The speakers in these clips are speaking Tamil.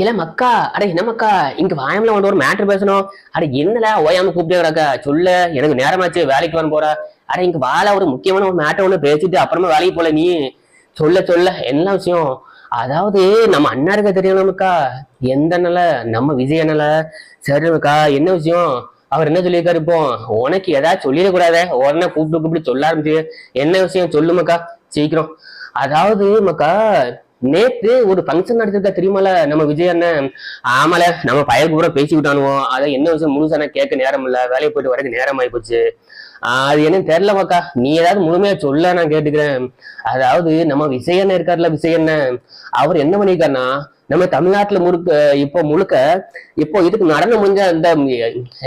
இல்ல மக்கா அட என்ன மக்கா? இங்க வாயம்ல வந்து ஒரு மேட்ரு பேசணும். அட என்னல ஓயாம கூப்பிட்டு சொல்ல. எனக்கு நேரமாச்சு. வேலைக்கு வர போற. அட இங்க வாழ ஒரு முக்கியமான ஒரு மேட்டர் ஒண்ணு பேசிட்டு அப்புறமா வேலைக்கு போல நீ. சொல்ல சொல்ல. என்ன விஷயம்? அதாவது நம்ம அண்ணா இருக்க தெரியும் எந்த நில நம்ம விஜய் அண்ணல. சரிக்கா என்ன விஷயம்? அவர் என்ன சொல்லியிருக்காரு இப்போ? உனக்கு ஏதாவது சொல்லிடக்கூடாதே. உடனே கூப்பிட்டு கூப்பிட்டு சொல்ல ஆரம்பிச்சு. என்ன விஷயம்? சொல்லுமக்கா சீக்கிரம். அதாவது மக்கா நேத்து ஒரு ஃபங்க்ஷன் நடத்திருக்கா தெரியுமால? நம்ம விஜய் அண்ணன் ஆமால நம்ம பயல் கூட பேசிக்கிட்டானுவோம் அதான் என்ன விஷயம் முழுசான கேட்க நேரம் இல்ல வேலையை போயிட்டு வரதுக்கு நேரம் ஆகி போச்சு அது என்னன்னு தெரியல மக்கா. நீ ஏதாவது முழுமையா சொல்ல நான் கேட்டுக்கிறேன். அதாவது நம்ம விஜய் அண்ணன் இருக்காருல்ல விஜய் அண்ணன். அவர் என்ன பண்ணிருக்காருன்னா நம்ம தமிழ்நாட்டுல முழுக்க இப்போ முழுக்க இப்போ இதுக்கு நடந்து முடிஞ்ச அந்த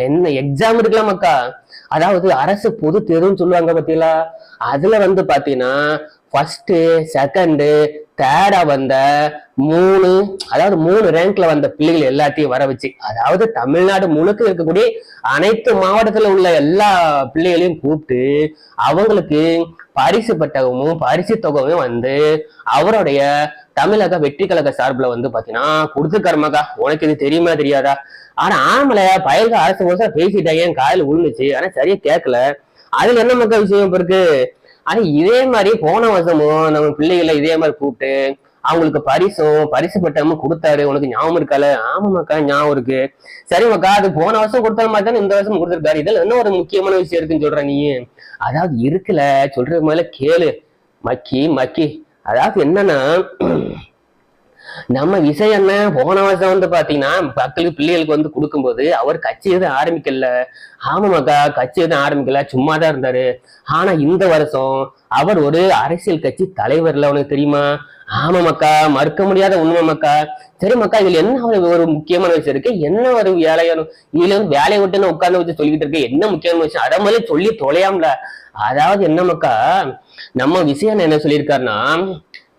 என்ன எக்ஸாம் இருக்கலாம் மக்கா? அதாவது அரசு பொது தேர்வுன்னு சொல்லுவாங்க பாத்தீங்களா? அதுல வந்து பாத்தீங்கன்னா ஃபர்ஸ்ட் செகண்டு தேர்டா வந்த மூணு அதாவது மூணு ரேங்க்ல வந்த பிள்ளைகள் எல்லாத்தையும் வர வச்சு அதாவது தமிழ்நாடு முழுக்க இருக்கக்கூடிய அனைத்து மாவட்டத்துல உள்ள எல்லா பிள்ளைகளையும் கூப்பிட்டு அவங்களுக்கு பரிசு பட்டகமும் பரிசு தொகையும் வந்து அவருடைய தமிழக வெற்றி கழக சார்பில் வந்து பாத்தீங்கன்னா கொடுத்துக்கறமாக்கா உனக்கு இது தெரியுமா தெரியாதா? ஆனா ஆமல பயிர்கள் அரசு வருஷம் பேசிட்டாங்க என் காலையில் விழுந்துச்சு? ஆனா சரியா கேட்கல அதுல என்ன மக்கள் விஷயம் இப்ப இருக்கு? ஆனா இதே மாதிரி போன வருஷமும் நம்ம பிள்ளைகளை இதே மாதிரி கூப்பிட்டு அவங்களுக்கு பரிசும் பரிசு பட்டமும் கொடுத்தாரு. உனக்கு ஞாபகம் இருக்கால ஆமாமாக்கா ஞாபகம் இருக்கு. சரி மக்கா அது போன வருஷம் கொடுத்த மாதிரி தானே இந்த வருஷம் கொடுத்துருக்காரு. இதுல என்ன ஒரு முக்கியமான விஷயம் இருக்குன்னு சொல்ற நீ? அதாவது இருக்குல்ல சொல்றது மேல கேளு. மக்கி மக்கி. அதாவது என்னன்னா நம்ம விஷயம் அண்ணன் போன வருஷம் வந்து பாத்தீங்கன்னா மக்களுக்கு பிள்ளைகளுக்கு வந்து கொடுக்கும்போது அவர் கட்சி எதுவும் ஆரம்பிக்கல. ஆமாமாக்கா கட்சி எதுவும் ஆரம்பிக்கல. சும்மா தான் இருந்தாரு. ஆனா இந்த வருஷம் அவர் ஒரு அரசியல் கட்சி தலைவர்ல உனக்கு தெரியுமா? ஆமா மக்கா மறுக்க முடியாத உண்மை மக்கா. சரி மக்கா இதுல என்ன ஒரு ஒரு முக்கியமான விஷயம் இருக்கு? என்ன ஒரு வேலையான இதுல வந்து வேலையை விட்டு உட்கார்ந்து வச்சு சொல்லிக்கிட்டு இருக்கு? என்ன முக்கியமான விஷயம்? அதை மாதிரி சொல்லி தொலையாமல. அதாவது என்ன மக்கா நம்ம விஷயம் என்ன சொல்லியிருக்காருன்னா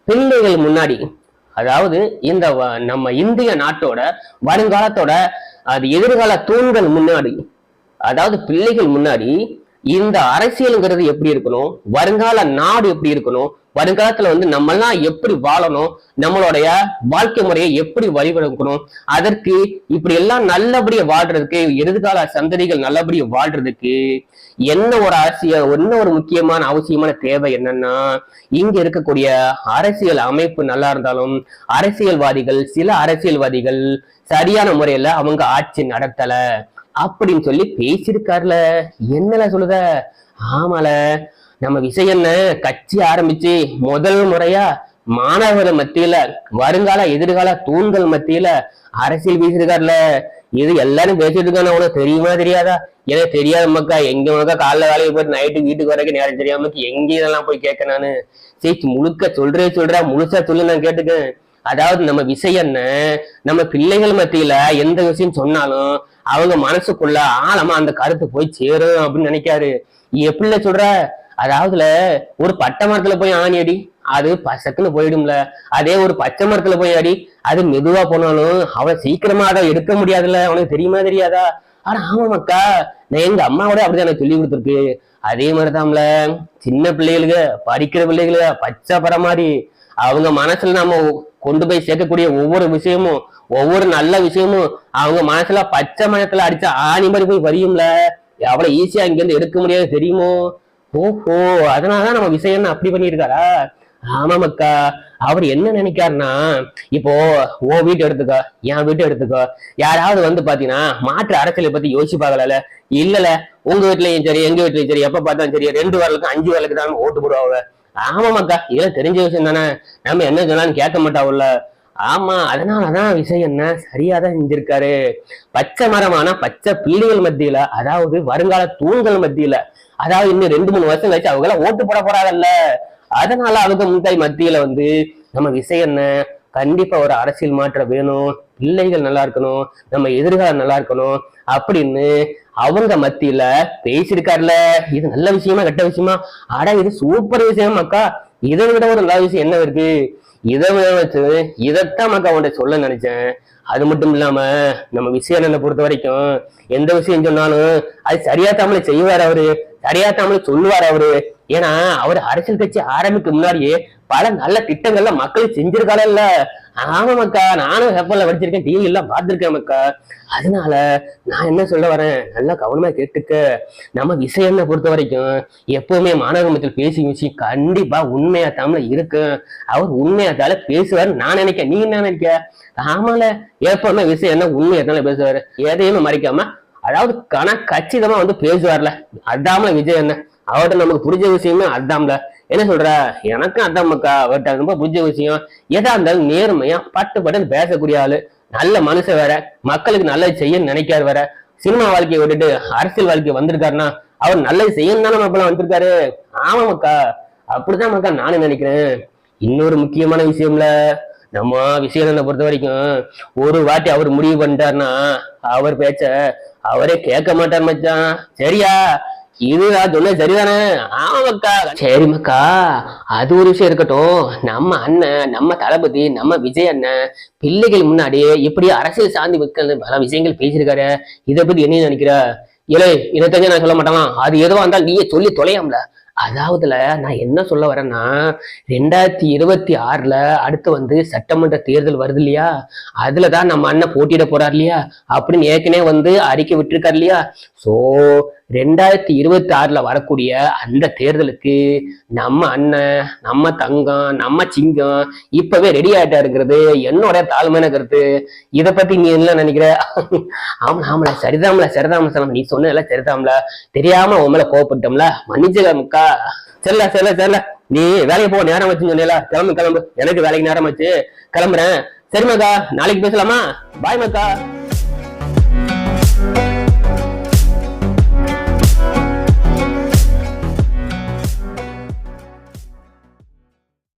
பிள்ளைகள் முன்னாடி அதாவது இந்த வ- நம்ம இந்திய நாட்டோட வருங்காலத்தோட அது எதிர்கால தூண்கள் முன்னாடி அதாவது பிள்ளைகள் முன்னாடி இந்த அரசியலுங்கிறது எப்படி இருக்கணும்? வருங்கால நாடு எப்படி இருக்கணும்? வருங்காலத்துல வந்து நம்மெல்லாம் எப்படி வாழணும்? நம்மளுடைய வாழ்க்கை முறையை எப்படி வழிவகுக்கணும் அதற்கு இப்படி எல்லாம் நல்லபடியா வாழ்றதுக்கு எதிர்கால சந்ததிகள் நல்லபடியா வாழ்றதுக்கு என்ன ஒரு அரசியல் என்ன ஒரு முக்கியமான அவசியமான தேவை என்னன்னா இங்க இருக்கக்கூடிய அரசியல் அமைப்பு நல்லா இருந்தாலும் அரசியல்வாதிகள் சில அரசியல்வாதிகள் சரியான முறையில அவங்க ஆட்சி நடத்தலை. அப்படின்னு சொல்லி பேசியிருக்காருல. என்னல சொல்லுத? ஆமால நம்ம விஷயம் என்ன? கட்சி ஆரம்பிச்சு முதல் முறையா மாணவர்கள் மத்தியில வருங்கால எதிர்கால தூண்கள் மத்தியில அரசியல் பேசியிருக்காருல. இது எல்லாரும் பேசிட்டு இருக்கானு உனக்கு தெரியுமா தெரியாதா? எனக்கு தெரியாத மக்கா. எங்க உனக்கா காலைல வேலைக்கு போயிட்டு நைட்டு வீட்டுக்கு வரைக்கும் நேரம் தெரியாம எங்க இதெல்லாம் போய் கேட்க நானு. சரி முழுக்க சொல்றே சொல்றா முழுசா சொல்லு நான் கேட்டுக்கேன் அதாவது நம்ம விஷயம்ன நம்ம பிள்ளைகள் மத்தியில எந்த விஷயம் சொன்னாலும் அவங்க மனசுக்குள்ள ஆழமா அந்த கருத்து போய் சேரும் அப்படின்னு நினைக்காரு. எப்படில சொல்ற? அதாவதுல ஒரு பட்டை மரத்துல போய் ஆணி அடி அது பசக்குன்னு போயிடும்ல. அதே ஒரு பச்சை மரத்துல போய் அடி அது மெதுவா போனாலும் அவன் சீக்கிரமா அதை எடுக்க முடியாதுல்ல. அவனுக்கு தெரியுமா தெரியாதா? ஆனா ஆமா மக்கா நான் எங்க அம்மாவோட அப்படிதான் எனக்கு சொல்லி கொடுத்துருக்கு. அதே மாதிரிதான்ல சின்ன பிள்ளைகளுக்கு படிக்கிற பிள்ளைகளுக்கு பச்சை பற மாதிரி. அவங்க மனசுல நம்ம கொண்டு போய் சேர்க்கக்கூடிய ஒவ்வொரு விஷயமும் ஒவ்வொரு நல்ல விஷயமும் அவங்க மனசுல பச்சை மனத்துல அடிச்ச ஆணி மாதிரி போய் வரியும்ல? எவ்வளவு ஈஸியா இங்க இருந்து எடுக்க முடியாது தெரியுமோ? ஓஹோ அதனாலதான் நம்ம விஷயம் அப்படி பண்ணியிருக்காரா? ஆமா மக்கா அவர் என்ன நினைக்காருன்னா இப்போ ஓ வீட்டு எடுத்துக்கோ என் வீட்டு எடுத்துக்கோ. யாராவது வந்து பாத்தீங்கன்னா மாற்று அரசியலை பத்தி யோசிப்பாங்கல்ல இல்லல உங்க வீட்லயும் சரி எங்க வீட்லயும் சரி எப்ப பார்த்தாலும் சரி ரெண்டு வரலுக்கு அஞ்சு வரலுக்கு தான் ஓட்டு போடுவாங்க. ஆமாமாக்கா இதெல்லாம் தெரிஞ்ச விஷயம் தானே. நம்ம என்ன சொன்னாலும் கேட்க மாட்டாவுல்ல. ஆமா அதனாலதான் விஷயம் என்ன? சரியாதான் செஞ்சிருக்காரு. பச்சை மரமான பச்சை பிள்ளைகள் மத்தியில அதாவது வருங்கால தூண்கள் மத்தியில. அதாவது இன்னும் ரெண்டு மூணு வருஷம் கழிச்சு அவங்க எல்லாம் ஓட்டு போட போறாங்கல்ல. அதனால அவங்க முந்தாய் மத்தியில வந்து நம்ம விஷயம் என்ன? கண்டிப்பா ஒரு அரசியல் மாற்றம் வேணும். பிள்ளைகள் நல்லா இருக்கணும். நம்ம எதிர்காலம் நல்லா இருக்கணும். அப்படின்னு அவங்க மத்தியில பேசியிருக்காருல. இது நல்ல விஷயமா கெட்ட விஷயமா? ஆனா இது சூப்பர் விஷயம் மக்கா இதை விட ஒரு நல்ல விஷயம் என்ன இருக்கு? இதை விட வச்சு இதைத்தான் மக்கா உன்கிட்ட சொல்ல நினைச்சேன். அது மட்டும் இல்லாம நம்ம விஷயம் பொறுத்த வரைக்கும் எந்த விஷயம் சொன்னாலும் அது சரியா தமிழை செய்வார் அவரு. சரியா தமிழை சொல்லுவார் அவரு. ஏன்னா அவர் அரசியல் கட்சி ஆரம்பிக்க முன்னாடியே பல நல்ல திட்டங்கள்ல மக்கள் செஞ்சிருக்காள இல்ல. ஆமா மக்கா நானும் பேப்பர்ல படிச்சிருக்கேன் டிவி எல்லாம் பார்த்திருக்கேன் மக்கா. அதனால நான் என்ன சொல்ல வரேன்? நல்லா கவனமா கேட்டுக்க. நம்ம விஷயம்னை பொறுத்த வரைக்கும் எப்பவுமே மாணவ மத்தியில் பேசி விஷயம் கண்டிப்பா உண்மையா தமிழ்ல இருக்கு. அவர் உண்மையாத்தால பேசுவாரு நான் நினைக்கிறேன். நீ என்ன நினைக்க ஆமால எப்பவுமே விஷயம் என்ன உண்மையாத்தால பேசுவாரு. எதையுமே மறைக்காம அதாவது கன கச்சிதமா வந்து பேசுவார்ல. அதாமல விஜய் என்ன அவர்கிட்ட நமக்கு புரிஞ்ச விஷயமே அதாம்ல. என்ன சொல்ற? எனக்கும் அதான் மக்கா அவர்கிட்ட ரொம்ப புரிஞ்ச விஷயம். எதா இருந்தாலும் நேர்மையா பட்டு பட்டுன்னு பேசக்கூடிய ஆளு. நல்ல மனுஷன் வேற. மக்களுக்கு நல்லது செய்யணும்னு நினைக்காரு வேற. சினிமா வாழ்க்கையை விட்டுட்டு அரசியல் வாழ்க்கை வந்திருக்காருன்னா அவர் நல்லது செய்யணும் தானே மக்கள் வந்திருக்காரு. ஆமா மக்கா. அப்படிதான் மக்கா நானும் நினைக்கிறேன். இன்னொரு முக்கியமான விஷயம்ல நம்ம விஷயங்களை பொறுத்த வரைக்கும் ஒரு வாட்டி அவர் முடிவு பண்ணிட்டாருன்னா அவர் பேச்ச அவரே கேட்க மாட்டார் மச்சான். சரியா? இது நான் சரிதானே? ஆமாக்கா சரி மக்கா அது ஒரு விஷயம் இருக்கட்டும். நம்ம அண்ணன் நம்ம தளபதி நம்ம விஜய் அண்ணன் பிள்ளைகள் முன்னாடி இப்படி அரசியல் சார்ந்து வைக்கிறது பல விஷயங்கள் பேசியிருக்காரு. இதை பத்தி என்ன நினைக்கிற? இலை இதை தெரிஞ்ச நான் சொல்ல மாட்டேனா? அது எதுவா இருந்தாலும் நீயே சொல்லி தொலையாமல. அதாவதுல நான் என்ன சொல்ல வரேன்னா ரெண்டாயிரத்தி இருபத்தி ஆறுல அடுத்து வந்து சட்டமன்ற தேர்தல் வருது இல்லையா? அதுலதான் நம்ம அண்ணன் போட்டியிட போறார் இல்லையா? அப்படின்னு ஏற்கனவே வந்து அறிக்கை விட்டுருக்காரு இல்லையா? சோ ரெண்டாயிரத்தி இருபத்தி ஆறுல வரக்கூடிய அந்த தேர்தலுக்கு நம்ம அண்ணன் நம்ம தங்கம் நம்ம சிங்கம் இப்பவே ரெடி ஆயிட்டா இருக்கிறது. என்னோட தாழ்மையான கருத்து. இத பத்தி நீ என்ன நினைக்கிற? ஆமா ஆமல சரிதாம்ல சரிதாமல சலம் நீ சொன்னதெல்லாம் சரிதாம்ல. தெரியாம உன் மேல கோவப்பட்டோம்ல மன்னிச்சுக்க முக்கா சரில சரில சரில. நீ வேலைக்கு போக நேரம் வச்சுன்னு சொன்னீல. கிளம்பு கிளம்பு. எனக்கு வேலைக்கு நேரம் வச்சு கிளம்புறேன். சரி மக்கா நாளைக்கு பேசலாமா? பாய் மக்கா